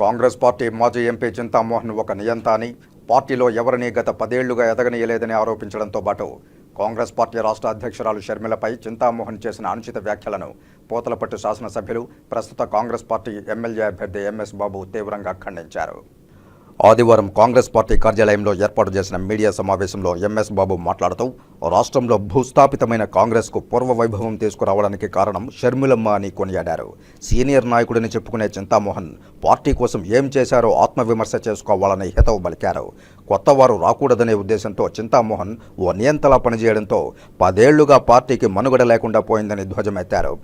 Congress party మాజీ MP Chintamohan ఒక నియంత అని పార్టీలో ఎవరిని గత పదేళ్ళుగా ఎదగనీయలేదని ఆరోపించడంతో పాటు కాంగ్రెస్ పార్టీ రాష్ట్ర అధ్యక్షురాలు షర్మిలపై చింతామోహన్ చేసిన అనుచిత వ్యాఖ్యలను పోతలపట్టు శాసనసభ్యులు ప్రస్తుత కాంగ్రెస్ పార్టీ ఎమ్మెల్యే అభ్యర్థి ఎంఎస్ బాబు తీవ్రంగా ఖండించారు. ఆదివారం కాంగ్రెస్ పార్టీ కార్యాలయంలో ఏర్పాటు చేసిన మీడియా సమావేశంలో ఎంఎస్ బాబు మాట్లాడుతూ రాష్ట్రంలో భూస్థాపితమైన కాంగ్రెస్కు పూర్వ వైభవం తీసుకురావడానికి కారణం షర్మిలమ్మ అని కొనియాడారు. సీనియర్ నాయకుడిని చెప్పుకునే చింతామోహన్ పార్టీ కోసం ఏం చేశారో ఆత్మవిమర్శ చేసుకోవాలని హితవు పలికారు. కొత్తవారు రాకూడదనే ఉద్దేశంతో చింతామోహన్ ఓ నియంతలా పనిచేయడంతో పదేళ్ళుగా పార్టీకి మనుగడ లేకుండా పోయిందని ధ్వజమెత్తారు.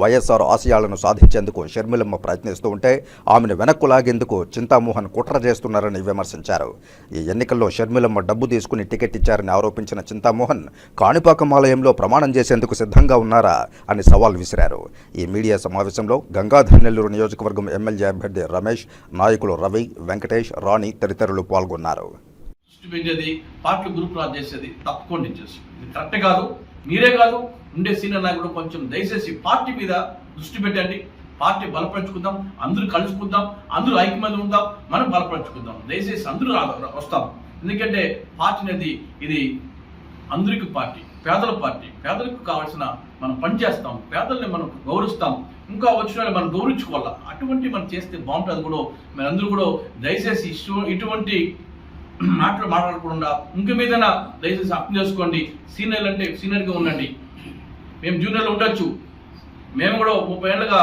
వైఎస్ఆర్ ఆశయాలను సాధించేందుకు షర్మిలమ్మ ప్రయత్నిస్తూ ఉంటే ఆమెను వెనక్కు లాగేందుకు చింతామోహన్ కుట్ర చేస్తున్నారని విమర్శించారు. ఈ ఎన్నికల్లో షర్మిలమ్మ డబ్బు తీసుకుని టికెట్ ఇచ్చారని ఆరోపించిన చింతామోహన్ కాణిపాకం ఆలయంలో ప్రమాణం చేసేందుకు సిద్ధంగా ఉన్నారా అని సవాల్ విసిరారు. ఈ మీడియా సమావేశంలో గంగాధర్ నెల్లూరు నియోజకవర్గం ఎమ్మెల్యే అభ్యర్థి రమేష్ నాయకులు రవి వెంకటేష్ రాణి తదితరులు పాల్గొన్నారు. పెట్టేది పార్టీ గ్రూప్ రాజ్ చేసేది తప్పకుండా చేసి ఇది కరెక్ట్ కాదు మీరే కాదు ఉండే సీనియర్ నాయకుడు కొంచెం దయచేసి పార్టీ మీద దృష్టి పెట్టండి. పార్టీ బలపరచుకుందాం అందరూ కలుసుకుందాం అందరూ ఐక్యమంది ఉందాం మనం బలపరచుకుందాం. దయచేసి అందరూ వస్తాం. ఎందుకంటే పార్టీ అనేది ఇది అందరికి పార్టీ పేదల పార్టీ. పేదలకు కావాల్సిన మనం పని చేస్తాం పేదల్ని మనం గౌరవిస్తాం. ఇంకా వచ్చిన వాళ్ళని మనం గౌరవించుకోవాలా? అటువంటి మనం చేస్తే బాగుంటుంది కూడా. మీరందరూ కూడా దయచేసి ఇటువంటి మాటలు మాట్లాడకుండా ఇంక మీదైనా దయచేసి అర్థం చేసుకోండి. సీనియర్లు అంటే సీనియర్గా ఉండండి. మేము జూనియర్లు ఉండొచ్చు. మేము కూడా ముప్పై ఏళ్ళుగా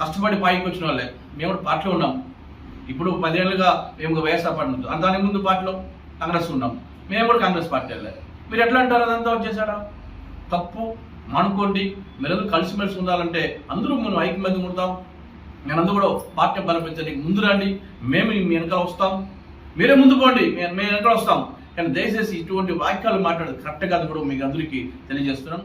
కష్టపడి పైకి వచ్చిన వాళ్ళే. మేము కూడా పార్టీలో ఉన్నాం. ఇప్పుడు పదేళ్ళుగా మేము వైఎస్ఆర్ పార్టీ ఉంది దాని ముందు పార్టీలో కాంగ్రెస్ ఉన్నాం. మేము కూడా కాంగ్రెస్ పార్టీ వెళ్ళాలి మీరు ఎట్లా అంటారు అదంతా వచ్చేసాడా తప్పు మానుకోండి. మీరందరూ కలిసిమెలిసి ఉండాలంటే అందరూ మనం ఐక్యమంది ఉంటాం నేనందరూ కూడా పార్టీ బలపెంచడానికి ముందు రండి. మేము మీ వెనకాల వస్తాం. మీరే ముందు పోండి. మేము మేము వెనకాల వస్తాం. కానీ దయచేసి ఇటువంటి వాక్యాలు మాట్లాడదు కరెక్ట్ కాదు కూడా మీకు అందరికీ తెలియజేస్తున్నాను